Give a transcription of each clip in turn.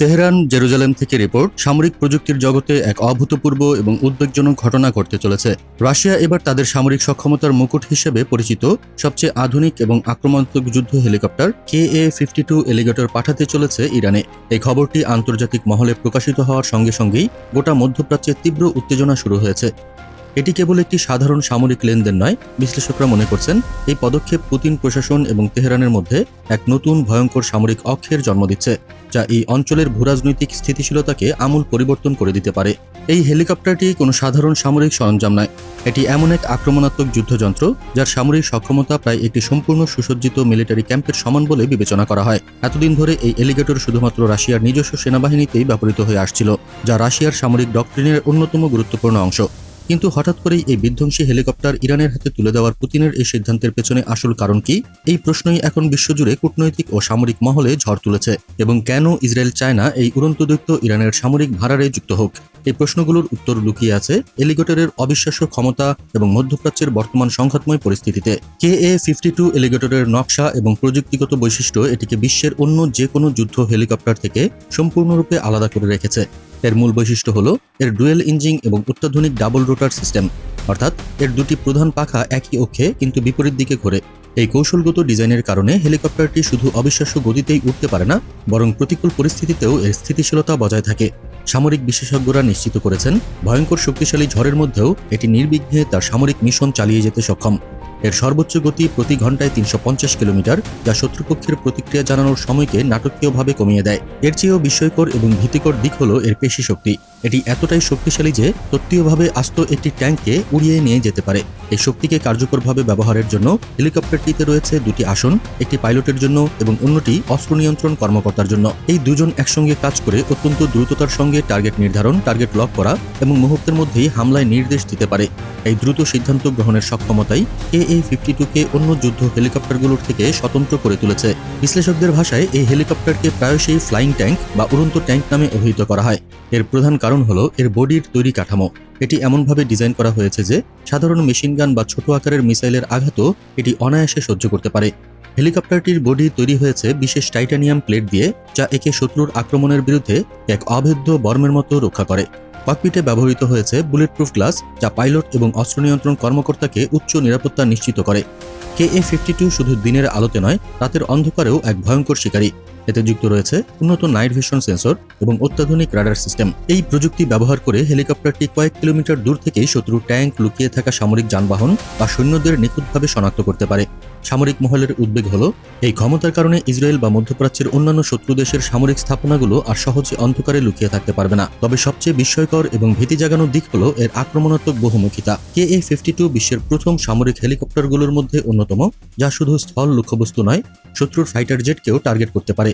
Tehran, Jerusalem থেকে report, সামরিক প্রযুক্তির জগতে এক অভূতপূর্ব এবং উদ্বেগজনক ঘটনা ঘটতে চলেছে। রাশিয়া এবার তাদের সামরিক সক্ষমতার মুকুট হিসেবে পরিচিত সবচেয়ে আধুনিক এবং আক্রমণাত্মক যুদ্ধ helicopter K A fifty two alligator পাঠাতে চলেছে ইরানে। এই খবরটি আন্তর্জাতিক মহলে প্রকাশিত হওয়ার সঙ্গে সঙ্গেই গোটা মধ্যপ্রাচ্যে তীব্র উত্তেজনা শুরু হয়েছে। এটি কেবল একটি সাধারণ সামরিক লেনদেন নয়, বিশ্লেষকরা মনে করছেন এই পদক্ষেপ পুতিন প্রশাসন এবং তেহরানের মধ্যে এক নতুন ভয়ঙ্কর সামরিক অক্ষের জন্ম দিচ্ছে, যা এই অঞ্চলের ভূরাজনৈতিক স্থিতিশীলতাকে আমূল পরিবর্তন করে দিতে পারে। এই হেলিকপ্টারটি কোনো সাধারণ সামরিক সরঞ্জাম নয়, এটি এমন এক আক্রমণাত্মক যুদ্ধযন্ত্র যার সামরিক সক্ষমতা প্রায় একটি সম্পূর্ণ সুসজ্জিত মিলিটারি ক্যাম্পের সমান বলে বিবেচনা করা হয়। এতদিন ধরে এই এলিগেটর শুধুমাত্র রাশিয়ার নিজস্ব সেনাবাহিনীতেই ব্যবহৃত হয়ে আসছিল, যা রাশিয়ার সামরিক ডক্ট্রিনের অন্যতম গুরুত্বপূর্ণ অংশ। কিন্তু হঠাৎ করেই এই বিধ্বংসী হেলিকপ্টার ইরানের হাতে তুলে দেওয়ার পুতিনের এই সিদ্ধান্তের পেছনে আসল কারণ কি? এই প্রশ্নই এখন বিশ্বজুড়ে কূটনৈতিক ও সামরিক মহলে ঝড় তুলেছে। এবং কেন ইসরায়েল চায় না এই উড়ন্ত দৈত্য ইরানের সামরিক ভাড়ারে যুক্ত হোক? এই প্রশ্নগুলোর উত্তর লুকিয়ে আছে এলিগেটরের অবিশ্বাস্য ক্ষমতা এবং মধ্যপ্রাচ্যের বর্তমান সংঘাতময় পরিস্থিতিতে। কে এ ফিফটি টু এলিগেটরের নকশা এবং প্রযুক্তিগত বৈশিষ্ট্য এটিকে বিশ্বের অন্য যে কোনো যুদ্ধ হেলিকপ্টার থেকে সম্পূর্ণরূপে আলাদা করে রেখেছে। এর মূল বৈশিষ্ট্য হল এর ডুয়েল ইঞ্জিন এবং অত্যাধুনিক ডাবল রোটার সিস্টেম। অর্থাৎ এর দুটি প্রধান পাখা একই অক্ষে কিন্তু বিপরীত দিকে ঘোরে। এই কৌশলগত ডিজাইনের কারণে হেলিকপ্টারটি শুধু অবিশ্বাস্য গতিতেই উঠতে পারে না, বরং প্রতিকূল পরিস্থিতিতেও এর স্থিতিশীলতা বজায় থাকে। সামরিক বিশেষজ্ঞরা নিশ্চিত করেছেন, ভয়ঙ্কর শক্তিশালী ঝড়ের মধ্যেও এটি নির্বিঘ্নে তার সামরিক মিশন চালিয়ে যেতে সক্ষম। এর সর্বোচ্চ গতি প্রতি ঘন্টায় তিনশো পঞ্চাশ কিলোমিটার, যা শত্রুপক্ষের প্রতিক্রিয়া জানানোর সময়কে নাটকীয়ভাবে কমিয়ে দেয়। এর চেয়েও বিস্ময়কর এবং ভীতিকর দিক হল এর পেশি শক্তি। এটি এতটাই শক্তিশালী যে তত্ত্বীয়ভাবে আস্ত একটি ট্যাঙ্ককে উড়িয়ে নিয়ে যেতে পারে। এই শক্তিকে কার্যকরভাবে ব্যবহারের জন্য হেলিকপ্টারটিতে রয়েছে দুটি আসন, একটি পাইলটের জন্য এবং অন্যটি অস্ত্র নিয়ন্ত্রণ কর্মকর্তার জন্য। এই দুজন একসঙ্গে কাজ করে অত্যন্ত দ্রুততার সঙ্গে টার্গেট নির্ধারণ, টার্গেট লক করা এবং মুহূর্তের মধ্যেই হামলায় নির্দেশ দিতে পারে। এই দ্রুত সিদ্ধান্ত গ্রহণের সক্ষমতাই এই ফিফটি টুকে অন্য যুদ্ধ হেলিকপ্টারগুলোর থেকে স্বতন্ত্র করে তুলেছে। বিশ্লেষকদের ভাষায় এই হেলিকপ্টারকে প্রায়শই ফ্লাইং ট্যাঙ্ক বা উড়ন্ত ট্যাঙ্ক নামে অভিহিত করা হয়। এর প্রধান কারণ হলো এর বডির তৈরি কাঠামো। এটি এমনভাবে ডিজাইন করা হয়েছে যে, সাধারণ মেশিনগান বা ছোট আকারের মিসাইলের আঘাতও এটি অনায়াসে সহ্য করতে পারে। হেলিকপ্টারটির বডি তৈরি হয়েছে বিশেষ টাইটানিয়াম প্লেট দিয়ে, যা একে শত্রুর আক্রমণের বিরুদ্ধে এক অভেদ্য বর্মের মতো রক্ষা করে। ককপিটে ব্যবহৃত হয়েছে বুলেট প্রুফ গ্লাস যা পাইলট এবং অস্ত্র নিয়ন্ত্রণ কর্মকর্তাকে উচ্চ নিরাপত্তা নিশ্চিত করে। কে এ ফিফটি টু শুধু দিনের আলোতে নয়, রাতের অন্ধকারেও এক ভয়ঙ্কর শিকারী। এতে যুক্ত রয়েছে উন্নত নাইট ভিশন সেন্সর এবং অত্যাধুনিক রাডার সিস্টেম। এই প্রযুক্তি ব্যবহার করে হেলিকপ্টারটি কয়েক কিলোমিটার দূর থেকেই শত্রুর ট্যাঙ্ক লুকিয়ে থাকা সামরিক যানবাহন বা সৈন্যদের নিখুঁতভাবে শনাক্ত করতে পারে। সামরিক মহলের উদ্বেগ হল, এই ক্ষমতার কারণে ইসরায়েল বা মধ্যপ্রাচ্যের অন্যান্য শত্রু দেশের সামরিক স্থাপনাগুলো আর সহজে অন্ধকারে লুকিয়ে থাকতে পারবে না। তবে সবচেয়ে বিস্ময়কর এবং ভীতি জাগানো দিক হল এর আক্রমণাত্মক বহুমুখিতা। কে এ ফিফটি টু বিশ্বের প্রথম সামরিক হেলিকপ্টারগুলোর মধ্যে অন্যতম, যা শুধু স্থল লক্ষ্যবস্তু নয়, শত্রুর ফাইটার জেটকেও টার্গেট করতে পারে।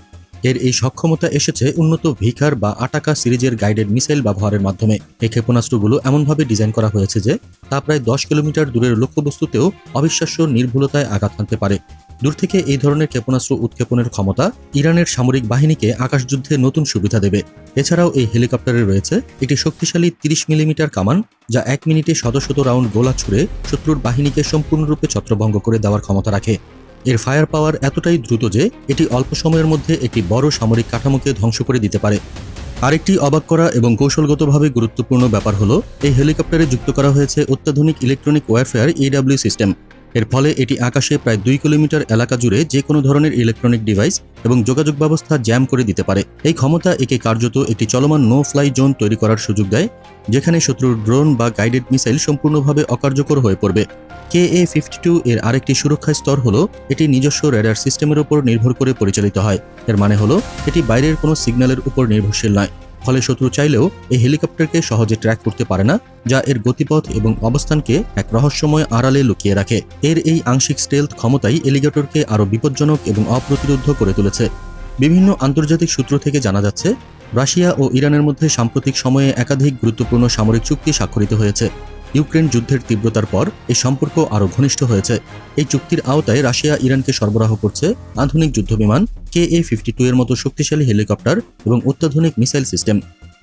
এর এই সক্ষমতা এসেছে উন্নত ভিকার বা আটাকা সিরিজের গাইডেড মিসাইল ব্যবহারের মাধ্যমে। এই ক্ষেপণাস্ত্রগুলো এমনভাবে ডিজাইন করা হয়েছে যে, তা প্রায় দশ কিলোমিটার দূরের লক্ষ্যবস্তুতেও অবিশ্বাস্য নির্ভুলতায় আঘাত হানতে পারে। দূর থেকে এই ধরনের ক্ষেপণাস্ত্র উৎক্ষেপণের ক্ষমতা ইরানের সামরিক বাহিনীকে আকাশযুদ্ধে নতুন সুবিধা দেবে। এছাড়াও এই হেলিকপ্টারে রয়েছে একটি শক্তিশালী তিরিশ মিলিমিটার কামান, যা এক মিনিটে শত শত রাউন্ড গোলা ছুড়ে শত্রুর বাহিনীকে সম্পূর্ণরূপে ছত্রভঙ্গ করে দেওয়ার ক্ষমতা রাখে। এর ফায়ার পাওয়ার এতটাই দ্রুত যে এটি অল্প সময়ের মধ্যে একটি বড় সামরিক কাঠামোকে ধ্বংস করে দিতে পারে। আরেকটি অবাক করা এবং কৌশলগতভাবে গুরুত্বপূর্ণ ব্যাপার হলো, এই হেলিকপ্টারে যুক্ত করা হয়েছে অত্যাধুনিক ইলেকট্রনিক ওয়ারফেয়ার ইডাব্লিউ সিস্টেম এর ফলে এটি আকাশে প্রায় দুই কিলোমিটার এলাকা জুড়ে যে কোনো ধরনের ইলেকট্রনিক ডিভাইস এবং যোগাযোগ ব্যবস্থা জ্যাম করে দিতে পারে। এই ক্ষমতা একে কার্যত একটি চলমান নো ফ্লাই জোন তৈরি করার সুযোগ দেয়, যেখানে শত্রুর ড্রোন বা গাইডেড মিসাইল সম্পূর্ণভাবে অকার্যকর হয়ে পড়বে। কে এ ফিফটি টু এর আরেকটি সুরক্ষা স্তর হলো, এটি নিজস্ব রেডার সিস্টেমের উপর নির্ভর করে পরিচালিত হয়। এর মানে হলো, এটি বাইরের কোনো সিগন্যালের উপর নির্ভরশীল নয়। ফলে শত্রু চাইলেও এই হেলিকপ্টারকে সহজে ট্র্যাক করতে পারে না, যা এর গতিপথ এবং অবস্থানকে এক রহস্যময় আড়ালে লুকিয়ে রাখে। এর এই আংশিক স্টেলথ ক্ষমতাই এলিগেটরকে আরও বিপজ্জনক এবং অপ্রতিরোধ করে তুলেছে। বিভিন্ন আন্তর্জাতিক সূত্র থেকে জানা যাচ্ছে, রাশিয়া ও ইরানের মধ্যে সাম্প্রতিক সময়ে একাধিক গুরুত্বপূর্ণ সামরিক চুক্তি স্বাক্ষরিত হয়েছে। ইউক্রেন যুদ্ধের তীব্রতার পর এই সম্পর্ক আরও ঘনিষ্ঠ হয়েছে। এই চুক্তির আওতায় রাশিয়া ইরানকে সরবরাহ করছে আধুনিক যুদ্ধবিমান কে এ ফিফটি টু এর মতো শক্তিশালী হেলিকপ্টার এবং অত্যাধুনিক মিসাইল সিস্টেম।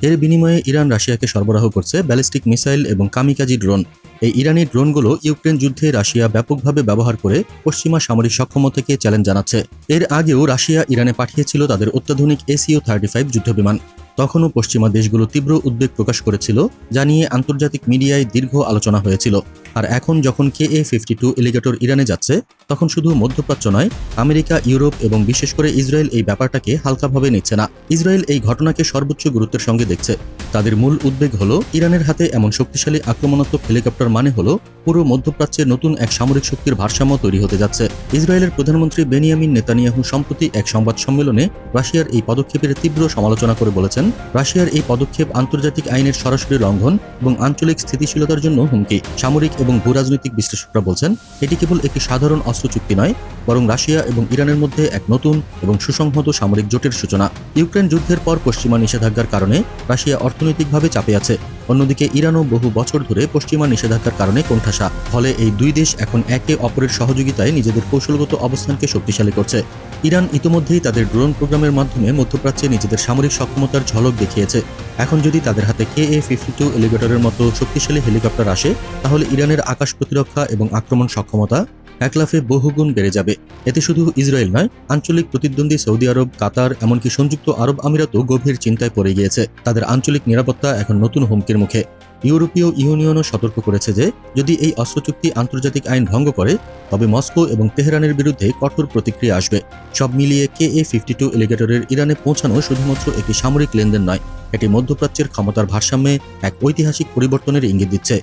এর বিনিময়ে ইরান রাশিয়াকে সরবরাহ করছে ব্যালিস্টিক মিসাইল এবং কামিকাজি ড্রোন। এই ইরানি ড্রোনগুলো ইউক্রেন যুদ্ধে রাশিয়া ব্যাপকভাবে ব্যবহার করে পশ্চিমা সামরিক সক্ষমতাকে চ্যালেঞ্জ জানাচ্ছে। এর আগেও রাশিয়া ইরানে পাঠিয়েছিল তাদের অত্যাধুনিক এসিও থার্টি ফাইভ যুদ্ধবিমান। তখনও পশ্চিমা দেশগুলো তীব্র উদ্বেগ প্রকাশ করেছিল যা নিয়ে আন্তর্জাতিক মিডিয়ায় দীর্ঘ আলোচনা হয়েছিল। আর এখন যখন K A fifty two alligator ইরানে যাচ্ছে, তখন শুধু মধ্যপ্রাচ্য নয়, আমেরিকা, ইউরোপ এবং বিশেষ করে ইসরায়েল এই ব্যাপারটাকে হালকাভাবে নিচ্ছে না। ইসরায়েল এই ঘটনাকে সর্বোচ্চ গুরুত্বের সঙ্গে দেখছে। তাদের মূল উদ্বেগ হলো, ইরানের হাতে এমন শক্তিশালী আক্রমণাত্মক হেলিকপ্টার মানে হলো, পুরো মধ্যপ্রাচ্যে নতুন এক সামরিক শক্তির ভারসাম্য তৈরি হতে যাচ্ছে। ইসরায়েলের প্রধানমন্ত্রী বেনিয়ামিন নেতানিয়াহু সম্প্রতি এক সংবাদ সম্মেলনে রাশিয়ার এই পদক্ষেপের তীব্র সমালোচনা করে বলেছেন, রাশিয়ার এই পদক্ষেপ আন্তর্জাতিক আইনের সরাসরি লঙ্ঘন এবং আঞ্চলিক স্থিতিশীলতার জন্য হুমকি। সামরিক এবং ভূরাজনৈতিক বিশ্লেষকরা বলছেন এটি কেবল একটি সাধারণ অস্ত্র চুক্তি নয় বরং রাশিয়া এবং ইরানের মধ্যে এক নতুন এবং সুসংহত সামরিক জোটের সূচনা। ইউক্রেন যুদ্ধের পর পশ্চিমা নিষেধাজ্ঞার কারণে রাশিয়া অর্থনৈতিকভাবে চাপে আছে। অন্যদিকে ইরানও বহু বছর ধরে পশ্চিমা নিষেধাজ্ঞার কারণে কোণঠাসা। ফলে এই দুই দেশ এখন একে অপরের সহযোগিতায় নিজেদের কৌশলগত অবস্থানকে শক্তিশালী করছে। ইরান ইতোমধ্যেই তাদের ড্রোন প্রোগ্রামের মাধ্যমে মধ্যপ্রাচ্যে নিজেদের সামরিক সক্ষমতার ঝলক দেখিয়েছে। এখন যদি তাদের হাতে কে এ ফিফটি টু এলিভেটরের মতো শক্তিশালী হেলিকপ্টার আসে, তাহলে ইরানের আকাশ প্রতিরক্ষা এবং আক্রমণ সক্ষমতা একলাফে বহুগুণ বেড়ে যাবে। এতে শুধু ইসরায়েল নয়, আঞ্চলিক প্রতিদ্বন্দ্বী সৌদি আরব, কাতার, এমনকি সংযুক্ত আরব আমিরাতও গভীর চিন্তায় পড়ে গিয়েছে। তাদের আঞ্চলিক নিরাপত্তা এখন নতুন হুমকির মুখে। ইউরোপীয় ইউনিয়নও সতর্ক করেছে যে, যদি এই অস্ত্র চুক্তি আন্তর্জাতিক আইন ভঙ্গ করে, তবে মস্কো এবং তেহরানের বিরুদ্ধে কঠোর প্রতিক্রিয়া আসবে। সব মিলিয়ে কে এ ফিফটি টু এলিগেটরের ইরানে পৌঁছানো শুধুমাত্র একটি সামরিক লেনদেন নয়, এটি মধ্যপ্রাচ্যের ক্ষমতার ভারসাম্যে এক ঐতিহাসিক পরিবর্তনের ইঙ্গিত দিচ্ছে।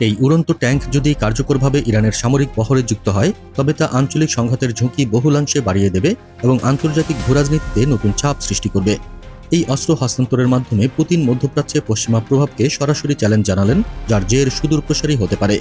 এই উড়ন্ত ট্যাঙ্ক যদি কার্যকরভাবে ইরানের সামরিক বহরে যুক্ত হয়, তবে তা আঞ্চলিক সংঘাতের ঝুঁকি বহুলাংশে বাড়িয়ে দেবে এবং আন্তর্জাতিক ভূরাজনীতিতে নতুন চাপ সৃষ্টি করবে। এই অস্ত্র হস্তান্তরের মাধ্যমে পুতিন মধ্যপ্রাচ্যে পশ্চিমা প্রভাবকে সরাসরি চ্যালেঞ্জ জানালেন, যার জের সুদূর সুদূরপ্রসারী হতে পারে।